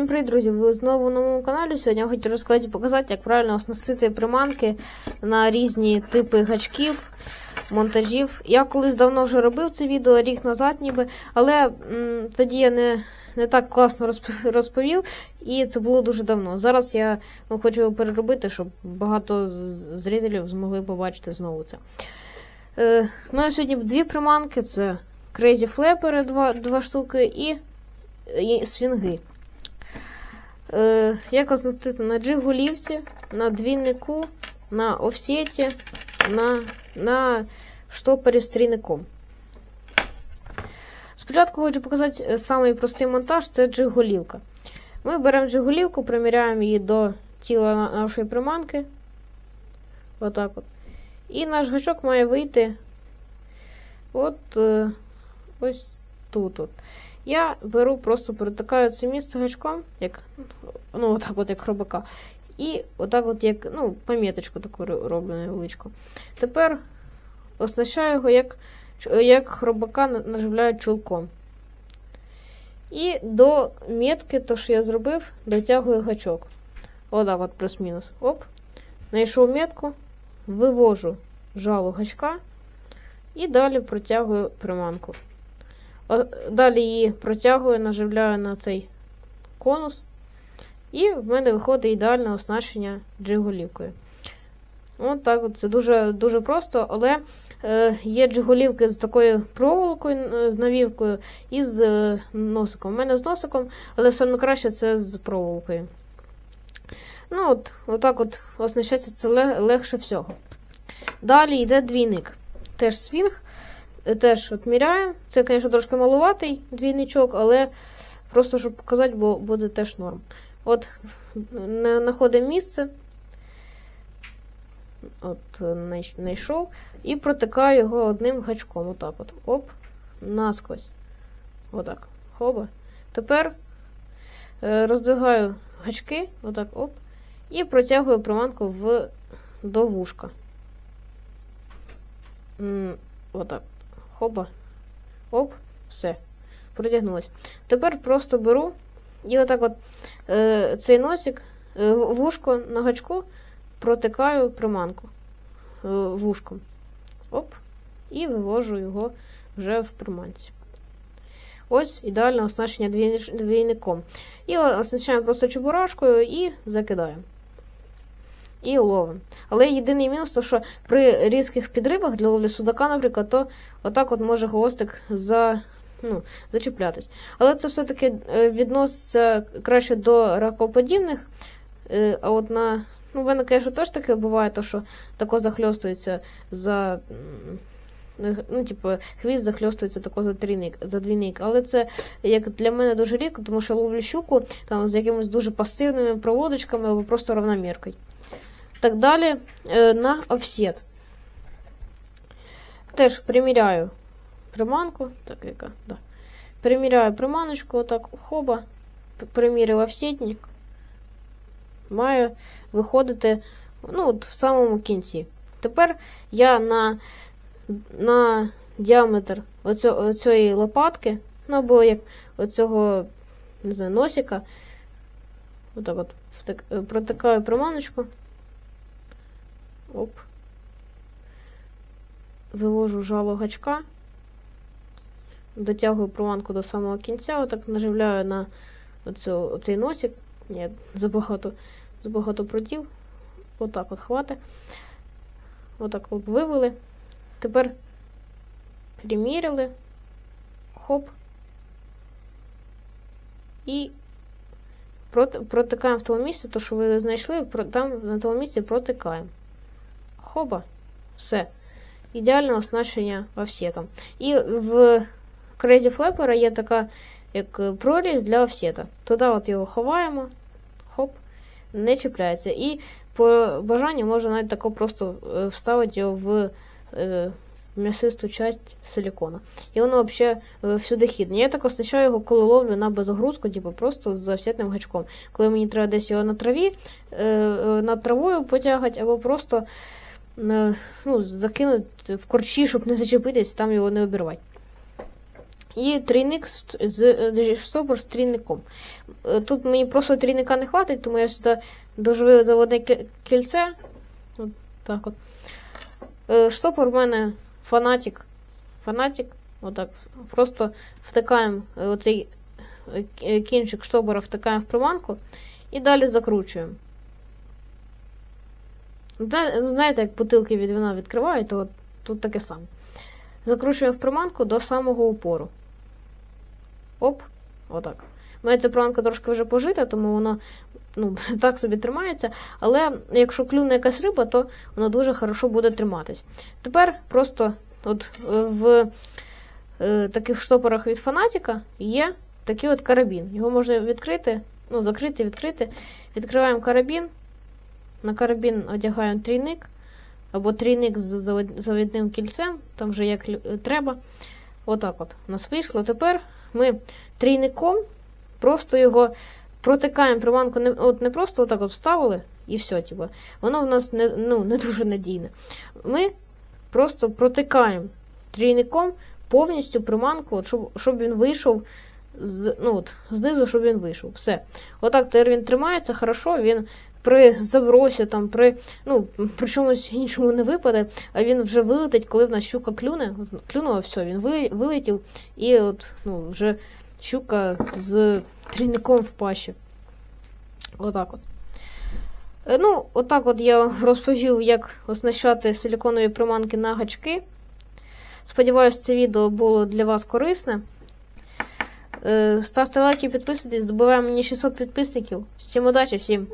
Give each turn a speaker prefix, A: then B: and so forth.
A: Всім привіт, друзі! Ви знову на моєму каналі. Сьогодні я хочу розказати і показати, як правильно оснастити приманки на різні типи гачків, монтажів. Я колись давно вже робив це відео, рік назад, ніби, але м, тоді я не, не так класно розповів, і це було дуже давно. Зараз я ну, хочу його переробити, щоб багато зрителів змогли побачити знову це. Е, у мене сьогодні дві приманки: це Crazy Flapper, два, два штуки, і, і свінги. Е, як оснастити на джигулівці, на двійнику, на офсеті, на, на штопері з трійником. Спочатку хочу показати е, самий простий монтаж це джиголівка. Ми беремо джиголівку, приміряємо її до тіла нашої приманки. Отак от. І наш гачок має вийти от е, ось тут. От. Я беру, просто перетикаю це місце гачком, як, ну, отак от як хробака. І отак от як, ну, поміточку таку роблю невеличку. Тепер оснащаю його як, як хробака на- наживляють чулком. І до метки, то що я зробив, дотягую гачок. Отак от плюс-мінус. Оп. Знайшов метку, вивожу жало гачка і далі протягую приманку. Далі її протягую, наживляю на цей конус. І в мене виходить ідеальне оснащення джиголівкою. От так от. Це дуже, дуже просто, але е, є джиголівки з такою проволокою, е, з навівкою і з е, носиком. У мене з носиком, але саме краще це з проволокою. Ну, от, отак от оснащається це легше всього. Далі йде двійник. Теж свінг. Е, Теж отміряємо. Це, звісно, трошки малуватий двійничок, але просто щоб показати, бо буде теж норм. От знаходимо місце. От, е, знайшов. І протикаю його одним гачком. Отак от. Оп. Насквозь. Отак. Хоба. Тепер е, роздвигаю гачки. Отак, оп. І протягую приманку в до вушка. Отак. Хоба. Оп, все. Протягнулось. Тепер просто беру і отак от е, цей носик, е, вушко на гачку протикаю приманку е, вушком. Оп. І вивожу його вже в приманці. Ось ідеальне оснащення двійником. І оснащаємо просто чебурашкою і закидаємо. І ловимо. Але єдиний мінус, то що при різких підривах для ловлі судака, наприклад, то отак от може хвостик за, ну, зачіплятись. Але це все-таки е, відноситься краще до ракоподібних. Е, А от на. Ну, в мене, звісно, теж таке буває, то, що тако захльостується за. Ну, типу, хвіст захльостується тако за трійник, за двійник. Але це як для мене дуже рідко, тому що я ловлю щуку там, з якимись дуже пасивними проводочками або просто равноміркою. Так далі е, на офсет. Теж приміряю приманку. Так, яка, да. Приміряю приманочку, отак, хоба, п- приміряю офсетник. Має виходити ну, от в самому кінці. Тепер я на, на діаметр оцьо, оцієї лопатки, ну або як оцього не знаю, носика, отак от протикаю приманочку. Оп. Вивожу жало гачка. Дотягую приманку до самого кінця, отак наживляю на оцю, оцей носик. Ні, забагато, забагато прутів. Отак от хвати. Отак от вивели. Тепер приміряли. Хоп. І протикаємо в тому місці, то, що ви знайшли, там на тому місці протикаємо. Хоба. Все. Ідеальне оснащення офсетом. І в Crazy Flapper є така як е, прорізь для офсета. Туди от його ховаємо, хоп, не чіпляється. І по бажанню можна навіть тако просто е, вставити його в е, м'ясисту часть силікона. І воно взагалі всюди хідне. Я так оснащаю його, коли ловлю на безогрузку, типу просто з офсетним гачком. Коли мені треба десь його на траві, над травою потягати, або просто ну, закинути в корчі, щоб не зачепитись, там його не обірвати. І трійник з, штопор з трійником. Е, Тут мені просто трійника не хватить, тому я сюди доживив заводне ки- кільце. От так от. Е, Штопор в мене фанатик. Фанатик. Отак. Просто втикаємо е, оцей кінчик штопора втикаємо в приманку і далі закручуємо. Ну, Знаєте, як бутилки від вина відкривають, то тут таке саме. Закручуємо в приманку до самого упору. Оп, отак. У мене ця приманка трошки вже пожита, тому воно ну, так собі тримається. Але якщо клюне якась риба, то воно дуже хорошо буде триматись. Тепер просто от е, в е, таких штопорах від фанатіка є такий от карабін. Його можна відкрити, ну, закрити, відкрити. Відкриваємо карабін. На карабін одягаємо трійник або трійник з завідним кільцем, там вже як треба. Отак от у нас вийшло. Тепер ми трійником просто його протикаємо приманку, не, от не просто отак от вставили і все, типу. Воно в нас не, ну, не дуже надійне. Ми просто протикаємо трійником повністю приманку, от, щоб, щоб він вийшов з, ну, от, знизу, щоб він вийшов. Все. Отак тепер він тримається хорошо, він при забросі, там, при, ну, при чомусь іншому не випаде, а він вже вилетить, коли в нас щука клюне. Клюнула, все, він вилетів, і от, ну, вже щука з трійником в пащі. Отак от. Е, Ну, отак от я розповів, як оснащати силіконові приманки на гачки. Сподіваюсь, це відео було для вас корисне. Е, Ставте лайки, підписуйтесь, добиваємо мені 600 підписників. Всім удачі, всім!